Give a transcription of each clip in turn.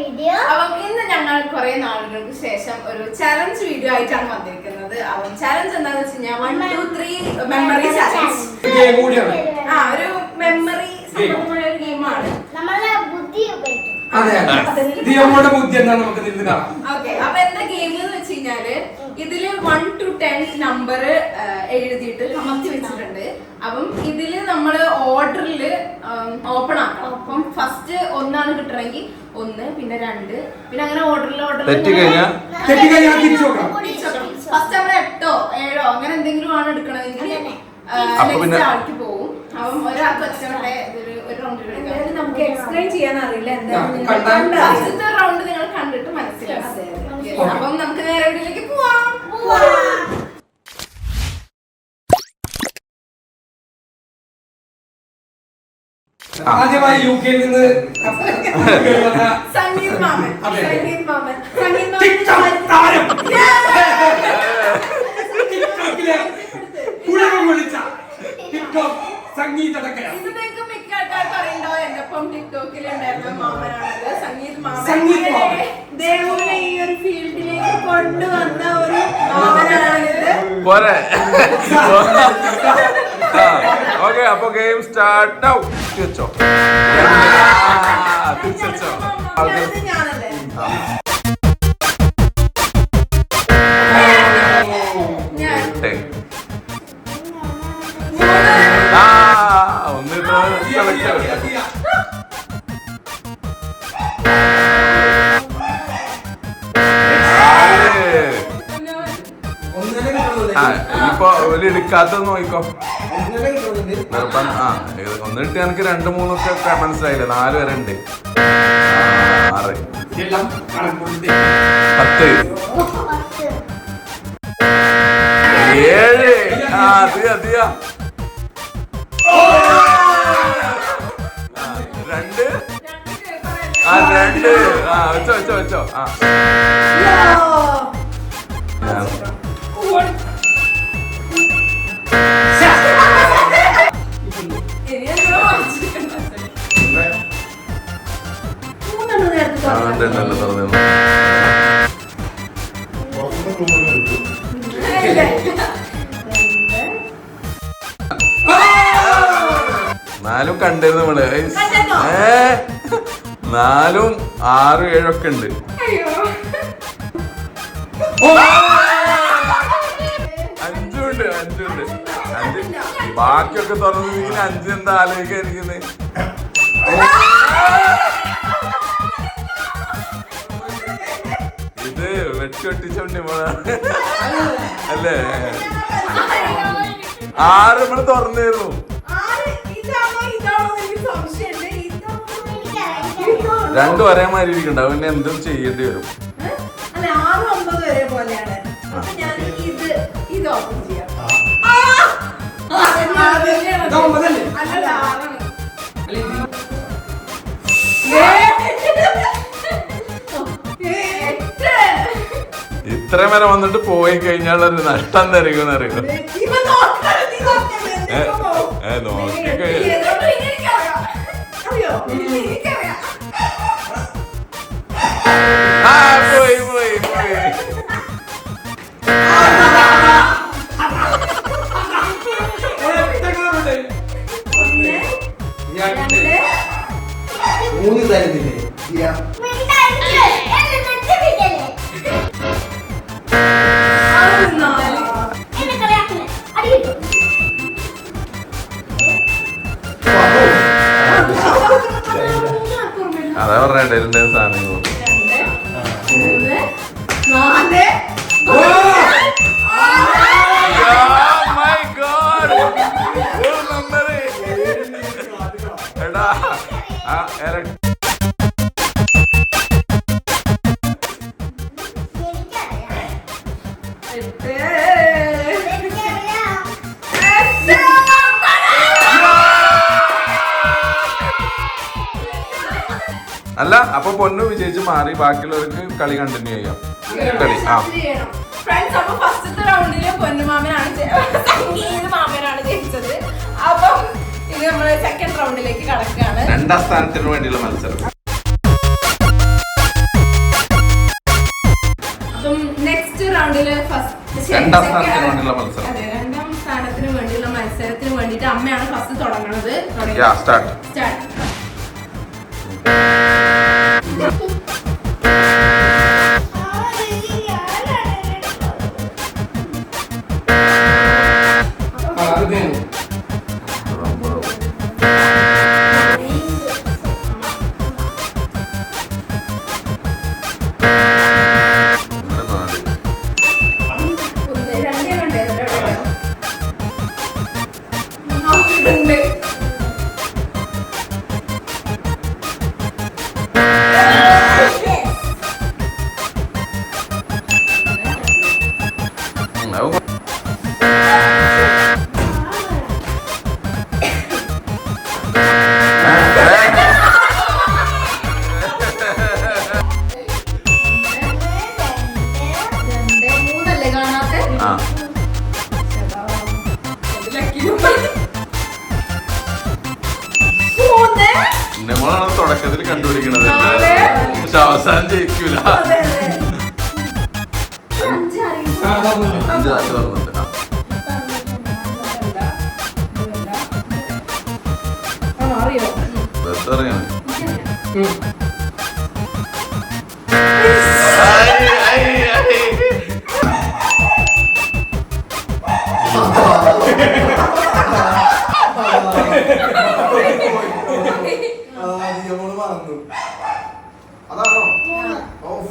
Video അപ്പം ഇന്ന് ഞങ്ങൾ കുറെ നാളുകൾക്ക് ശേഷം ഒരു ചലഞ്ച് വീഡിയോ ആയിട്ടാണ് വന്നിരിക്കുന്നത്. അപ്പം ചലഞ്ച് എന്താണെന്ന് വെച്ച് കഴിഞ്ഞാൽ one two three memory challenge ആ ഒരു മെമ്മറി സംബന്ധമായ ഒരു ഗെയിമാണ് നമ്മളെ ബുദ്ധി അതെ അതെ. ബുദ്ധി എന്താ നമുക്ക് കാണാം. ഓക്കെ അപ്പൊ എന്താ ഗെയിം എന്ന് വെച്ച് കഴിഞ്ഞാൽ ഇതിൽ വൺ ടു ടെൻ നമ്പർ എഴുതിയിട്ട് കമത്തി വെച്ചിട്ടുണ്ട്. അപ്പം ഇതിൽ നമ്മൾ ഓർഡറിൽ ഓപ്പൺ ആക്കണം. അപ്പം ഫസ്റ്റ് ഒന്നാണ് കിട്ടണമെങ്കിൽ ഒന്ന് പിന്നെ രണ്ട് പിന്നെ അങ്ങനെ ഓർഡറിൽ നോക്കണം. ഫസ്റ്റ് നമ്മൾ എട്ടോ ഏഴോ അങ്ങനെ എന്തെങ്കിലും ആണ് എടുക്കണമെങ്കിൽ ആൾക്ക് പോകും അപ്പം ഒരാൾക്ക് ഇതൊരു ഒരു റൗണ്ട് നമുക്ക് എക്സ്പ്ലെയിൻ ചെയ്യാൻ അറിയില്ല എന്താ. ഫസ്റ്റത്തെ റൗണ്ട് നിങ്ങൾ കണ്ടിട്ട് മനസ്സിലാക്കാം. അപ്പം നമുക്ക് നേരെ പോവാം ആദ്യമായി യു കെയിൽ നിന്ന് സംഗീത് മാമൻ. സംഗീത് മാമൻ. സംഗീത് മാമൻ വിളിച്ച ടിക്ടോക്ക് സംഗീത് മാമൻ. സംഗീത് മാമൻ. ഒരു ഫീൽഡിലേക്ക് കൊണ്ടുവന്ന ഒരു പോരെ. ഓക്കെ അപ്പൊ ഗെയിം സ്റ്റാർട്ട് ആവും തിരിച്ചോ തിരിച്ചോ ആൾക്കാർ എടുക്കാത്തത് നോക്കിക്കോ. നിർബന്ധം. ആ ഒന്ന് കിട്ടി എനിക്ക് രണ്ട് മൂന്നൊക്കെ മനസ്സിലായില്ല? നാല് വരെ ഉണ്ട്. ആറ്. പത്ത്. ഏഴ്. ആ അതിയാ അതിയാ. ആ, രണ്ട്. ആ രണ്ട്. ആ വെച്ചോ വെച്ചോ വെച്ചോ. ആ. നേരത്തെ ആ തുറന്നു. നാലും കണ്ടിരുന്നു നമ്മൾ. ഏ? നാലും ആറും ഏഴൊക്കെ ഉണ്ട്. അഞ്ചുണ്ട് അഞ്ചുണ്ട് അഞ്ച് ബാക്കിയൊക്കെ തുറന്നിരിക്കുന്ന അഞ്ച് എന്താ ആലോചിക്കാതിരിക്കുന്നത് ഇത് വെട്ടി വെട്ടിച്ചോണ്ടി പോണാണ് അല്ലേ ആറ് നമ്മൾ തുറന്നിരുന്നു രണ്ടു ഒരേ മാതിരി ഇരിക്കണ്ടാവും പിന്നെ എന്തും ചെയ്യേണ്ടി വരും ഇത് ഓപ്പൺ ചെയ്യാം ഇത്രയും വരെ വന്നിട്ട് പോയി കഴിഞ്ഞാൽ ഒരു നഷ്ടം തരികെന്ന് അറിയുമോ. അറിയോ? ആ പോയി പോയി പോയി. മൂന്ന് അതാ പറഞ്ഞ സാധനങ്ങൾ അല്ല അപ്പൊ പൊന്നു വിജയിച്ച് മാറി ബാക്കിയുള്ളവർക്ക് കളി കണ്ടിന്യൂ ചെയ്യാം. കളി ആ. ഫ്രണ്ട്സ് റൗണ്ടിൽ മാമനാണ് ജയിച്ചത്. സെക്കൻഡ് റൗണ്ടിലേക്ക് കടക്കുകയാണ്. രണ്ടാം സ്ഥാനത്തിന് വേണ്ടിയുള്ള മത്സരം. നെക്സ്റ്റ് റൗണ്ടിൽ ഫസ്റ്റ് രണ്ടാം സ്ഥാനത്തിന് വേണ്ടിയുള്ള മത്സരം. അതെ രണ്ടാം സ്ഥാനത്തിന് വേണ്ടിയുള്ള മത്സരത്തിന് വേണ്ടിട്ട് അമ്മയാണ് ഫസ്റ്റ് തുടങ്ങണത്. Start start Yeah. അഞ്ച് പ്രാവശ്യം തുറന്നിട്ട് ബസ് അറിയാണ് അതാണോ ഓഫ്.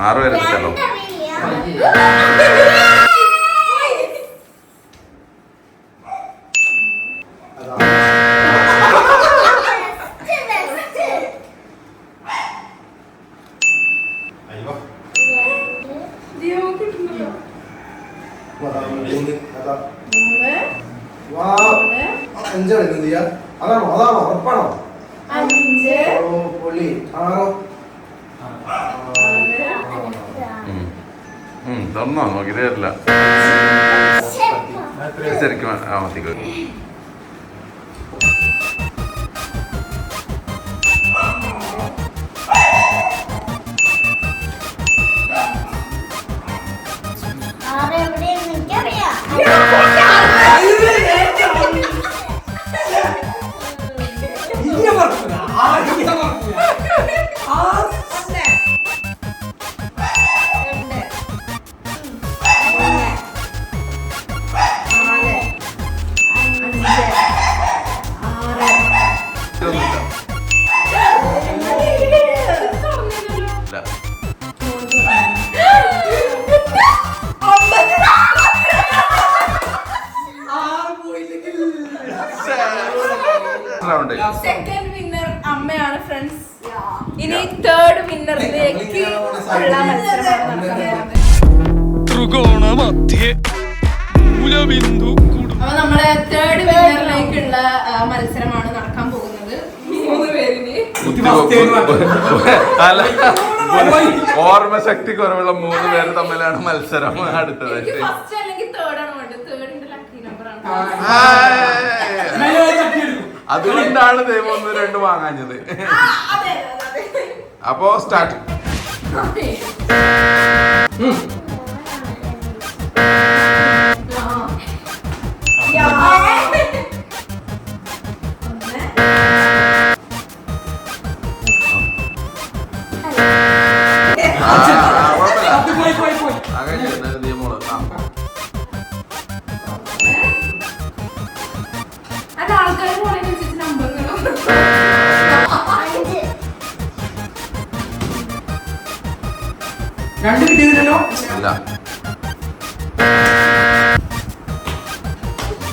ആറ് വരെ നോക്കിയിട്ട് തരില്ല ശരിക്കും. ആ മതി മാത്രമുണ്ട് സെക്കൻഡ് വിന്നർ അമ്മയാണ് ഫ്രണ്ട്സ് ഇനി തേർഡ് വിന്നറിലേക്ക് ഉള്ള മത്സരമാണ് നടക്കുന്നത്. ത്രികോണ മധ്യേ മൂലബിന്ദു അപ്പൊ നമ്മുടെ തേർഡ് വിന്നറിലേക്കുള്ള മത്സരമാണ് നടക്കാൻ പോകുന്നത്. മൂന്ന് പേരിന്. അല്ല. ഓർമ്മശക്തി കുറവുള്ള മൂന്ന് പേര് തമ്മിലാണ് മത്സരം അടുത്തത്. തേർഡ് ആണ്. വേണ്ടത് തേർഡിന്റെ ലക്കി നമ്പറാണ് അതുകൊണ്ടാണ് ദൈവം ഒന്ന് രണ്ട് വാങ്ങാഞ്ഞത്? അപ്പോ സ്റ്റാർട്ട്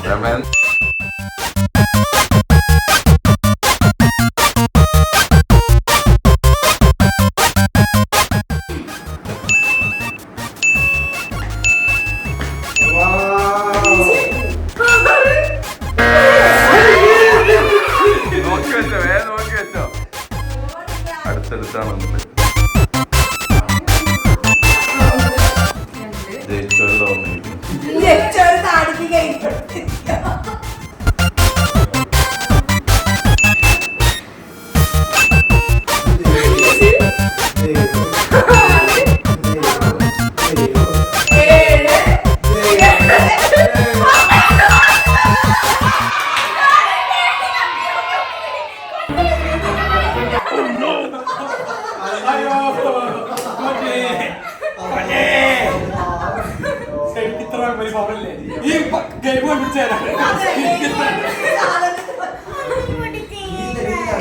그러면 너무 귀엽죠? 왜 너무 귀엽죠? 뭐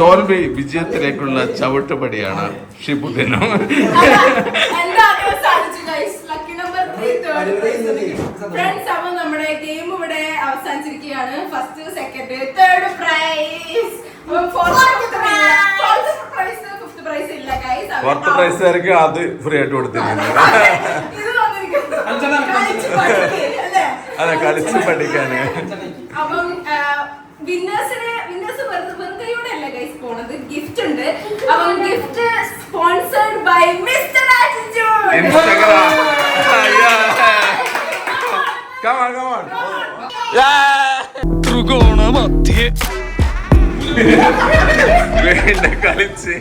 തോൽവി വിജയത്തിലേക്കുള്ള ചവിട്ടുപടിയാണ് ഷിബുദിനം. ഫ്രണ്ട്സ് അപ്പൊ നമ്മുടെ ഗെയിം ഇവിടെ അവസാനിച്ചിരിക്കുകയാണ്. First second third prize fourth prize fifth prize ഇല്ല ഗൈസ് പുറത്ത് പ്രൈസുകാർക്ക് അത് ഫ്രീ ആയിട്ട് കൊടുത്തിരിക്കുന്നത്? അതെ. കളിച്ച് പഠിക്കാന്. അപ്പം വിന്നേഴ്സിന് പോണത് ഗിഫ്റ്റ് ഉണ്ട്. അപ്പം gift sponsored by mister attitude Instagram come on come on ത്രികോണ മധ്യേ വീണ്ടും കളിച്ച്.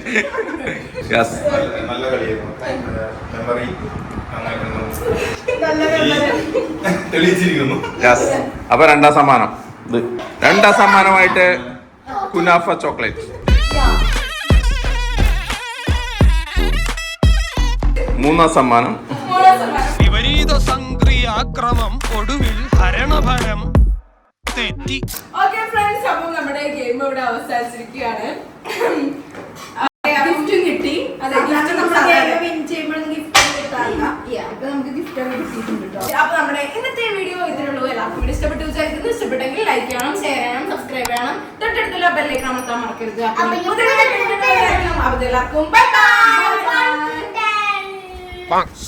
യെസ് നല്ല കളിയായിരുന്നു മെമ്മറി തെളിയിച്ചിരിക്കുന്നു. യെസ് അപ്പൊ രണ്ടാം സമ്മാനം. രണ്ടാം സമ്മാനമായിട്ട് കുനാഫ ചോക്ലേറ്റ്. മൂന്നാം സമ്മാനം. വിപരീത സംക്രിയാക്രമം ഒടുവിൽ ഹരണഭരം. തെറ്റി. ഓക്കെ ഫ്രണ്ട്സ് അപ്പം നമ്മുടെ ഗെയിം ഇവിടെ അവസാനിച്ചിരിക്കുകയാണ്. ഗിഫ്റ്റും കിട്ടി. അപ്പൊ നമ്മുടെ ഇന്നത്തെ വീഡിയോ ഇതിനുള്ളൂ എല്ലാവർക്കും വീഡിയോ ഇഷ്ടപ്പെട്ടു വിചാരിക്കുന്നു. ഇഷ്ടപ്പെട്ടെങ്കിൽ ലൈക്ക് ചെയ്യണം ഷെയർ ചെയ്യണം സബ്സ്ക്രൈബ് ചെയ്യണം. തൊട്ടടുത്തുള്ള ബെല്ലേക്ക് അമർത്താൻ മറക്കരുത്. അപ്പൊ എല്ലാവർക്കും ബൈ ബൈ Bonks.